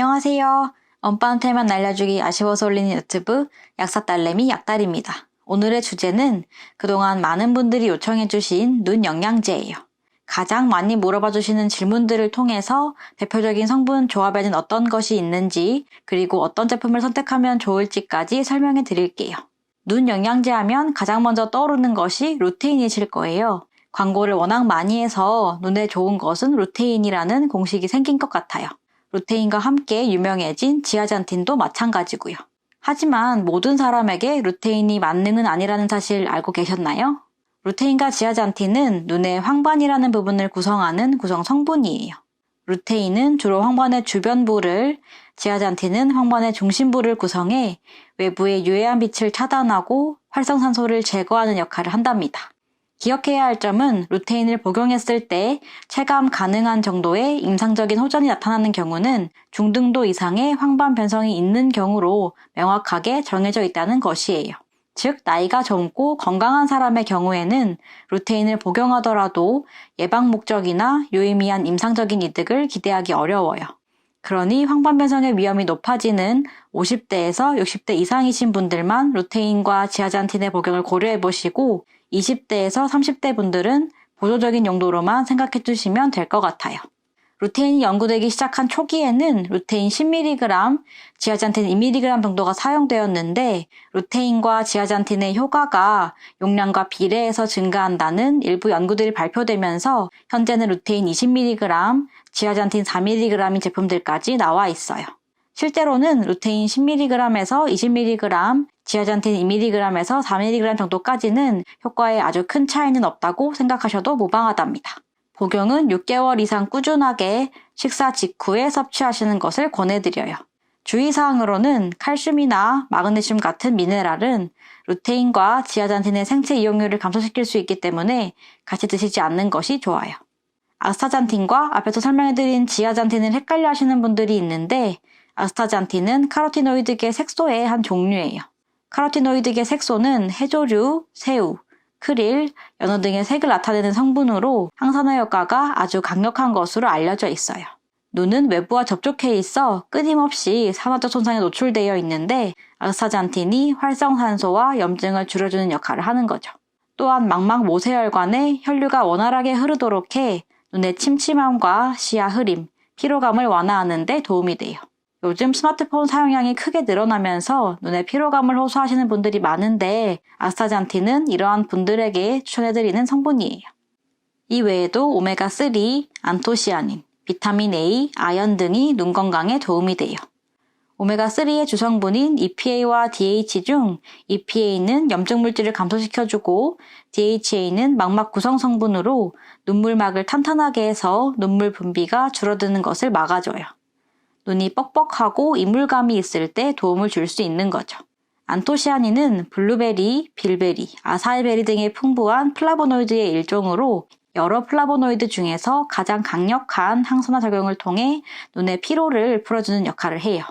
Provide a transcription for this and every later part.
안녕하세요. 엄빠한테만 날려주기 아쉬워서 올리는 유튜브 약사 딸내미 약달입니다. 오늘의 주제는 그동안 많은 분들이 요청해주신 눈 영양제예요. 가장 많이 물어봐 주시는 질문들을 통해서 대표적인 성분 조합에는 어떤 것이 있는지 그리고 어떤 제품을 선택하면 좋을지까지 설명해 드릴게요. 눈 영양제 하면 가장 먼저 떠오르는 것이 루테인이실 거예요. 광고를 워낙 많이 해서 눈에 좋은 것은 루테인이라는 공식이 생긴 것 같아요. 루테인과 함께 유명해진 지아잔틴도 마찬가지고요. 하지만 모든 사람에게 루테인이 만능은 아니라는 사실 알고 계셨나요? 루테인과 지아잔틴은 눈의 황반이라는 부분을 구성하는 구성 성분이에요. 루테인은 주로 황반의 주변부를, 지아잔틴은 황반의 중심부를 구성해 외부의 유해한 빛을 차단하고 활성산소를 제거하는 역할을 한답니다. 기억해야 할 점은 루테인을 복용했을 때 체감 가능한 정도의 임상적인 호전이 나타나는 경우는 중등도 이상의 황반 변성이 있는 경우로 명확하게 정해져 있다는 것이에요. 즉, 나이가 젊고 건강한 사람의 경우에는 루테인을 복용하더라도 예방 목적이나 유의미한 임상적인 이득을 기대하기 어려워요. 그러니 황반 변성의 위험이 높아지는 50대에서 60대 이상이신 분들만 루테인과 지아잔틴의 복용을 고려해 보시고 20대에서 30대 분들은 보조적인 용도로만 생각해 주시면 될 것 같아요. 루테인이 연구되기 시작한 초기에는 루테인 10mg, 지아잔틴 2mg 정도가 사용되었는데 루테인과 지아잔틴의 효과가 용량과 비례해서 증가한다는 일부 연구들이 발표되면서 현재는 루테인 20mg, 지아잔틴 4mg인 제품들까지 나와 있어요. 실제로는 루테인 10mg에서 20mg, 지아잔틴 2mg에서 4mg 정도까지는 효과에 아주 큰 차이는 없다고 생각하셔도 무방하답니다. 복용은 6개월 이상 꾸준하게 식사 직후에 섭취하시는 것을 권해드려요. 주의사항으로는 칼슘이나 마그네슘 같은 미네랄은 루테인과 지아잔틴의 생체 이용률을 감소시킬 수 있기 때문에 같이 드시지 않는 것이 좋아요. 아스타잔틴과 앞에서 설명해드린 지아잔틴을 헷갈려 하시는 분들이 있는데 아스타잔틴은 카로티노이드계 색소의 한 종류예요. 카로티노이드계 색소는 해조류, 새우, 크릴, 연어 등의 색을 나타내는 성분으로 항산화 효과가 아주 강력한 것으로 알려져 있어요. 눈은 외부와 접촉해 있어 끊임없이 산화적 손상에 노출되어 있는데 아스타잔틴이 활성산소와 염증을 줄여주는 역할을 하는 거죠. 또한 망막 모세혈관에 혈류가 원활하게 흐르도록 해 눈의 침침함과 시야 흐림, 피로감을 완화하는 데 도움이 돼요. 요즘 스마트폰 사용량이 크게 늘어나면서 눈에 피로감을 호소하시는 분들이 많은데 아스타잔틴은 이러한 분들에게 추천해드리는 성분이에요. 이 외에도 오메가3, 안토시아닌, 비타민 A, 아연 등이 눈 건강에 도움이 돼요. 오메가3의 주성분인 EPA와 DHA 중 EPA는 염증 물질을 감소시켜주고 DHA는 망막 구성 성분으로 눈물막을 탄탄하게 해서 눈물 분비가 줄어드는 것을 막아줘요. 눈이 뻑뻑하고 이물감이 있을 때 도움을 줄 수 있는 거죠. 안토시아닌은 블루베리, 빌베리, 아사이베리 등의 풍부한 플라보노이드의 일종으로 여러 플라보노이드 중에서 가장 강력한 항산화 작용을 통해 눈의 피로를 풀어주는 역할을 해요.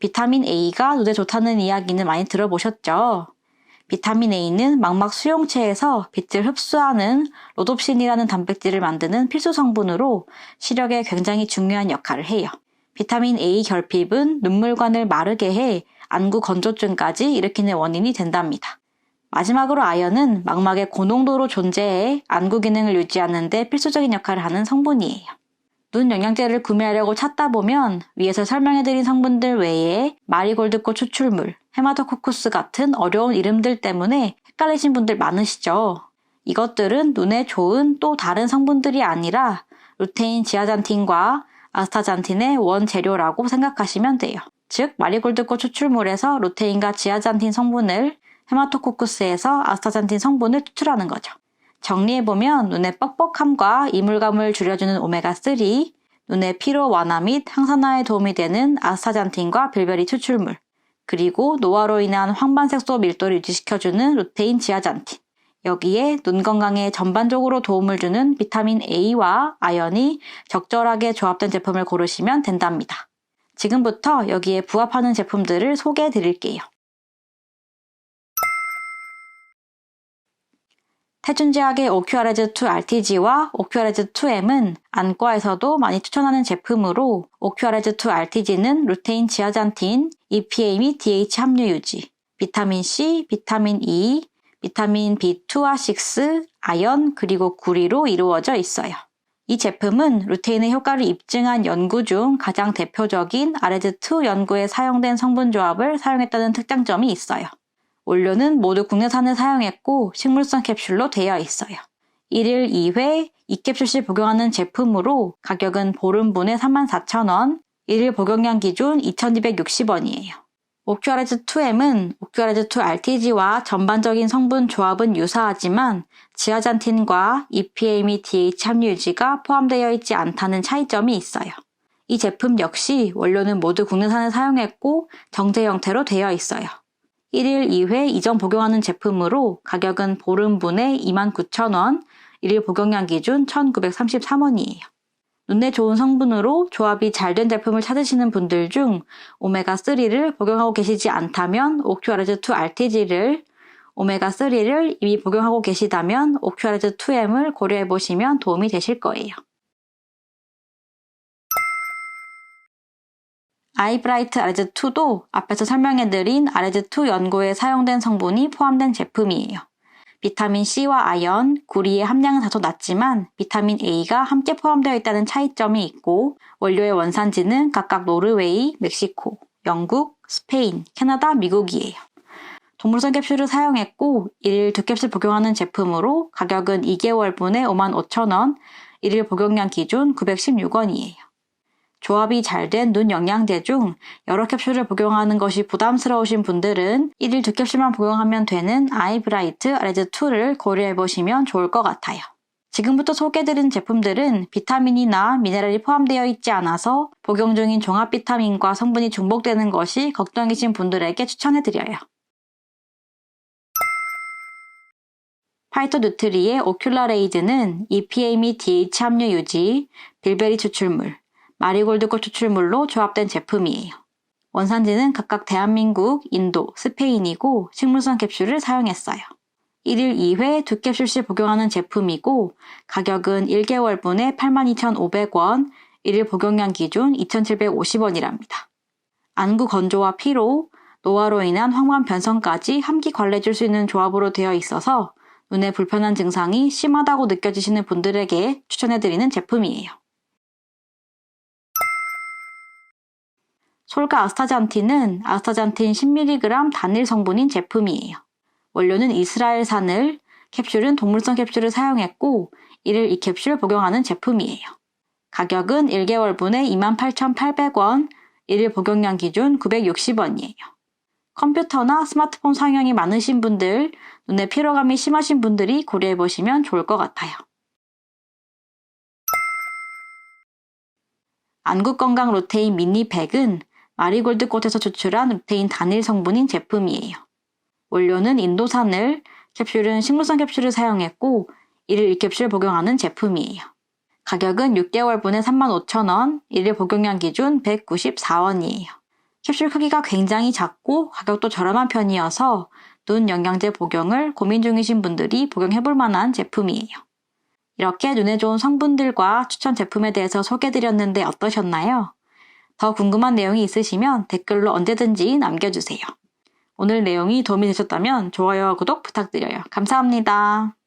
비타민 A가 눈에 좋다는 이야기는 많이 들어보셨죠? 비타민 A는 망막 수용체에서 빛을 흡수하는 로놉신이라는 단백질을 만드는 필수 성분으로 시력에 굉장히 중요한 역할을 해요. 비타민 A 결핍은 눈물관을 마르게 해 안구 건조증까지 일으키는 원인이 된답니다. 마지막으로 아연은 망막의 고농도로 존재해 안구 기능을 유지하는 데 필수적인 역할을 하는 성분이에요. 눈 영양제를 구매하려고 찾다 보면 위에서 설명해드린 성분들 외에 마리골드꽃 추출물, 헤마토코쿠스 같은 어려운 이름들 때문에 헷갈리신 분들 많으시죠? 이것들은 눈에 좋은 또 다른 성분들이 아니라 루테인 지아잔틴과 아스타잔틴의 원재료라고 생각하시면 돼요. 즉, 마리골드꽃 추출물에서 루테인과 지아잔틴 성분을 헤마토코쿠스에서 아스타잔틴 성분을 추출하는 거죠. 정리해보면 눈의 뻑뻑함과 이물감을 줄여주는 오메가3, 눈의 피로 완화 및 항산화에 도움이 되는 아스타잔틴과 빌베리 추출물, 그리고 노화로 인한 황반색소 밀도를 유지시켜주는 루테인 지아잔틴, 여기에 눈 건강에 전반적으로 도움을 주는 비타민 A와 아연이 적절하게 조합된 제품을 고르시면 된답니다. 지금부터 여기에 부합하는 제품들을 소개해 드릴게요. 태준제약의 오큐아레즈2 RTG와 오큐아레즈2M은 안과에서도 많이 추천하는 제품으로 오큐아레즈2 RTG는 루테인 지아잔틴, EPA 및 DH 함유 유지, 비타민 C, 비타민 E, 비타민 B2와 6, 아연, 그리고 구리로 이루어져 있어요. 이 제품은 루테인의 효과를 입증한 연구 중 가장 대표적인 아레즈2 연구에 사용된 성분 조합을 사용했다는 특장점이 있어요. 원료는 모두 국내산을 사용했고 식물성 캡슐로 되어 있어요. 1일 2회 2캡슐씩 복용하는 제품으로 가격은 보름분에 34,000원, 1일 복용량 기준 2,260원이에요. 오큐아레즈2M은 오큐아레즈2 RTG와 전반적인 성분 조합은 유사하지만 지아잔틴과 EPA 및 DH 함유 유지가 포함되어 있지 않다는 차이점이 있어요. 이 제품 역시 원료는 모두 국내산을 사용했고 정제 형태로 되어 있어요. 1일 2회 이전 복용하는 제품으로 가격은 보름분에 29,000원, 1일 복용량 기준 1,933원이에요. 눈에 좋은 성분으로 조합이 잘 된 제품을 찾으시는 분들 중 오메가3를 복용하고 계시지 않다면 오큐아레즈2 RTG를 오메가3를 이미 복용하고 계시다면 오큐아레즈2M을 고려해 보시면 도움이 되실 거예요. 아이브라이트 아레즈2도 앞에서 설명해드린 아레즈2 연고에 사용된 성분이 포함된 제품이에요. 비타민 C와 아연, 구리의 함량은 다소 낮지만 비타민 A가 함께 포함되어 있다는 차이점이 있고 원료의 원산지는 각각 노르웨이, 멕시코, 영국, 스페인, 캐나다, 미국이에요. 동물성 캡슐을 사용했고 1일 2캡슐 복용하는 제품으로 가격은 2개월분에 55,000원, 1일 복용량 기준 916원이에요. 조합이 잘 된 눈 영양제 중 여러 캡슐을 복용하는 것이 부담스러우신 분들은 1일 2캡슐만 복용하면 되는 아이브라이트 아레즈2를 고려해 보시면 좋을 것 같아요. 지금부터 소개해드린 제품들은 비타민이나 미네랄이 포함되어 있지 않아서 복용 중인 종합 비타민과 성분이 중복되는 것이 걱정이신 분들에게 추천해드려요. 파이토 뉴트리의 오큘라레이드는 EPA 및 DH 함유 유지, 빌베리 추출물, 마리골드꽃 추출물로 조합된 제품이에요. 원산지는 각각 대한민국, 인도, 스페인이고 식물성 캡슐을 사용했어요. 1일 2회 2캡슐씩 복용하는 제품이고 가격은 1개월분에 82,500원, 1일 복용량 기준 2,750원이랍니다. 안구 건조와 피로, 노화로 인한 황반 변성까지 함께 관리해줄 수 있는 조합으로 되어 있어서 눈에 불편한 증상이 심하다고 느껴지시는 분들에게 추천해드리는 제품이에요. 솔가 아스타잔틴은 아스타잔틴 10mg 단일 성분인 제품이에요. 원료는 이스라엘산을, 캡슐은 동물성 캡슐을 사용했고 1일 2캡슐 복용하는 제품이에요. 가격은 1개월분에 28,800원, 1일 복용량 기준 960원이에요. 컴퓨터나 스마트폰 사용량이 많으신 분들, 눈에 피로감이 심하신 분들이 고려해 보시면 좋을 것 같아요. 안구건강 루테인 미니팩은 마리골드 꽃에서 추출한 루테인 단일 성분인 제품이에요. 원료는 인도산을, 캡슐은 식물성 캡슐을 사용했고 1일 2캡슐 복용하는 제품이에요. 가격은 6개월분에 35,000원, 1일 복용량 기준 194원이에요. 캡슐 크기가 굉장히 작고 가격도 저렴한 편이어서 눈 영양제 복용을 고민 중이신 분들이 복용해볼 만한 제품이에요. 이렇게 눈에 좋은 성분들과 추천 제품에 대해서 소개드렸는데 어떠셨나요? 더 궁금한 내용이 있으시면 댓글로 언제든지 남겨주세요. 오늘 내용이 도움이 되셨다면 좋아요와 구독 부탁드려요. 감사합니다.